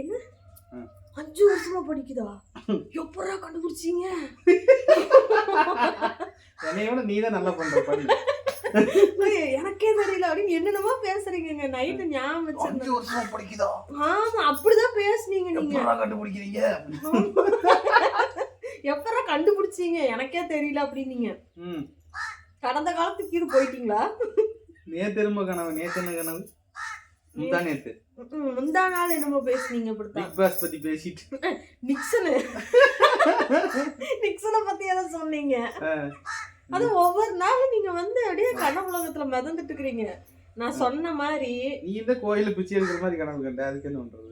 என்ன. அஞ்சு வருஷமா படிக்குதா? எப்படா கண்டுபிடிச்சீங்க? என்னையோட நீ தான் நல்லா பண்ற படி. எனக்கே தெரியல. அப்படின்னு என்னென்னமோ பேசுறீங்க நைட்டு ஞாபகம் வச்சிருந்தேன். வருஷமா படிக்குதா? ஆமா அப்படிதான் பேசுனீங்க நீங்க. கண்டுபிடிக்கிறீங்க? எப்படா கண்டுபிடிச்சீங்க? எனக்கே தெரியல அப்படின்னீங்க. கடந்த காலத்துக்கு இது போயிட்டீங்களா? நேத்து திரும்ப கனவு நேத்து என்ன கனவு? முந்தா நேத்து. ம், முந்தா நாள் என்னமோ பேசுனீங்க பிக் பாஸ் பத்தி பேசிட்டு. நிக்சனு நிக்சனை பத்தி எதை சொன்னீங்க. அது ஒவ்வொரு நாளும் நீங்க வந்து அப்படியே மிதந்துட்டு இருக்கிறீங்க. நான் சொன்ன மாதிரி. நீ இந்த கோயில பிச்சை எடுக்கிற மாதிரி கனவு கண்ட அதுக்கு என்ன பண்றது?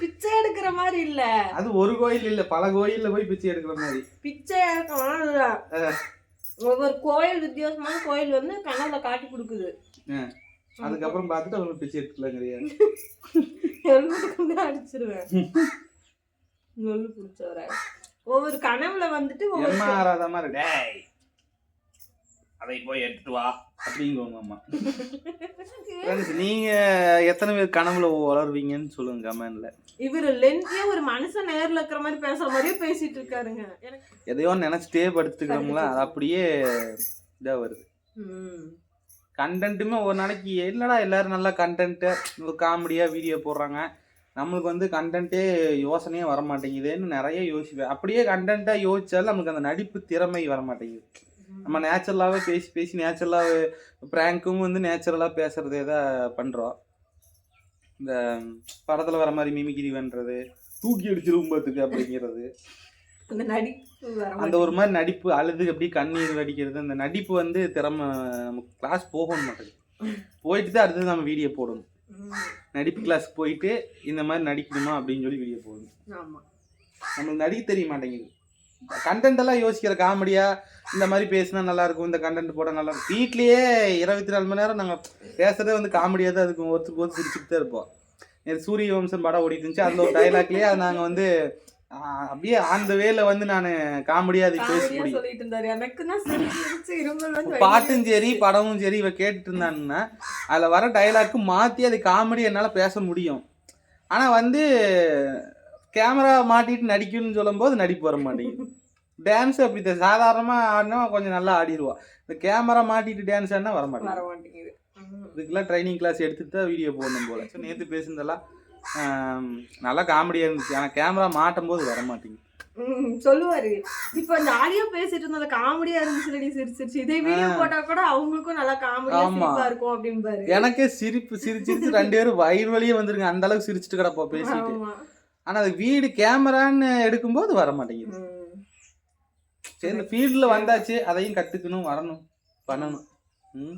பிச்சை- எடுக்கிற மாதிரி இல்ல. அது ஒரு கோயில் இல்ல பல கோயில்ல போய் பிச்சை எடுக்கிற மாதிரி. பிச்சை எடுக்கலாம். ஒவ்வொரு கோயில் வித்தியாசமான கோயில் வந்து கனவுல காட்டி கொடுக்குது. அதுக்கப்புறம் பார்த்துட்டு அவங்க பிச்சை கொண்டு அடிச்சிருவேன். நொல்லு பிடிச்சவர. ஒவ்வொரு கனவுல வந்துட்டு ஒவ்வொரு எம்மா ஆறாத மாதிரி டேய் அதை போய் எடுத்துட்டு வா அப்படிங்குவாங்க அம்மா நீங்க எத்தனை பேர் கனவுல வளருவீங்கன்னு சொல்லுங்க கமெண்ட்ல. இவரு லென்த்தியா ஒரு மனுஷன் நேர்ல இருக்கிற மாதிரி பேசுற மாதிரியே பேசிட்டு இருக்காருங்க. எதையோ நினைச்சிட்டே படுத்துக்கிறோங்களா அது அப்படியே இதா வருது. கண்டென்ட்டுமே ஒரு நாளைக்கு என்னடா எல்லாரும் நல்லா கண்டென்ட்டு ஒரு காமெடியாக வீடியோ போடுறாங்க. நம்மளுக்கு வந்து கண்டென்ட்டே யோசனையே வர மாட்டேங்குதுன்னு நிறைய யோசிப்பேன். அப்படியே கண்டென்ட்டாக யோசிச்சாலும் நமக்கு அந்த நடிப்பு திறமை வர மாட்டேங்குது நம்ம நேச்சுரலாகவே பேசி பேசி நேச்சுரலாக ப்ராங்க்கும் வந்து நேச்சுரலாக பேசுகிறதே தான் பண்ணுறோம் இந்த படத்தில் வர மாதிரி மிமிக்கிரி பண்ணுறது தூக்கி அடிச்சிரும் பார்த்துக்கு அப்படிங்கிறது. அந்த நடிப்பு அந்த ஒரு மாதிரி நடிப்பு அழுது அப்படி கண்ணீர் வடிக்கிறது அந்த நடிப்பு வந்து திறமை நமக்கு கிளாஸ் போகணும் மாட்டேங்குது. போயிட்டு தான் அடுத்தது நம்ம வீடியோ போடணும். நடிப்பு கிளாஸ்க்கு போயிட்டு இந்த மாதிரி நடிக்கணுமா அப்படின்னு சொல்லி வீடியோ போடணும். ஆமா. நம்மளுக்கு நடிக்க தெரிய மாட்டேங்குது. கண்டென்ட் எல்லாம் யோசிக்கிற காமெடியா இந்த மாதிரி பேசினா நல்லா இருக்கும் இந்த கண்டென்ட் போட நல்லா இருக்கும் வீட்லயே இருபத்தி நாலு மணி நேரம் நாங்கள் பேசுறதே வந்து காமெடியாக தான் இருக்கும். ஒருத்தருக்கு ஒருத்தர் சிரிச்சுட்டு தான் இருப்போம் சூரிய வம்சம் படம் ஓடிட்டு இருந்துச்சு. அந்த ஒரு டைலாக்லயே அது நாங்கள் வந்து அப்படியே அந்த வேல வந்து நான் காமெடியாக அதை பேச காமெடியா முடியும் பாட்டும் சரி படமும் சரி இவ கேட்டுட்டு இருந்தாங்கன்னா அதில் வர டைலாக்கு மாற்றி அது காமெடி என்னால் பேச முடியும். ஆனால் வந்து கேமரா மாட்டிட்டு நடிக்கணும்னு சொல்லும்போது நடிப்பு வர மாட்டேங்குது. டான்ஸ் அப்படி சாதாரணமாக ஆடினா கொஞ்சம் நல்லா ஆடிடுவா இந்த கேமரா மாட்டிட்டு டான்ஸ் ஆடினா வர மாட்டேங்குது. இதுக்கெல்லாம் ட்ரைனிங் கிளாஸ் எடுத்துட்டு தான் வீடியோ போடணும் போல. ஸோ நேற்று பேசுனதெல்லாம் நல்லா காமெடியாக இருந்துச்சு. ஆனால் கேமரா மாட்டும் போது வர மாட்டேங்குது. சொல்லுவாரு. இப்ப இந்த ஆடியோ பேசிட்டு இருந்தது காமெடியா இருந்துச்சு சிரிச்சிருச்சு இதே வீடியோ போட்டா கூட அவங்களுக்கும் நல்லா காமெடியா இருக்கும் அப்படின்பாரு எனக்கே சிரிப்பு சிரிச்சு சிரிச்சு ரெண்டு பேரும் வயிறு வழியே வந்துருங்க. அந்த அளவுக்கு சிரிச்சுட்டு கிடப்போம் பேசிட்டு. ஆனா அது வீடு கேமரான்னு எடுக்கும்போது வர மாட்டேங்குது. சரி இந்த ஃபீல்டில் வந்தாச்சு. அதையும் கத்துக்கணும் வரணும் பண்ணணும். ம்.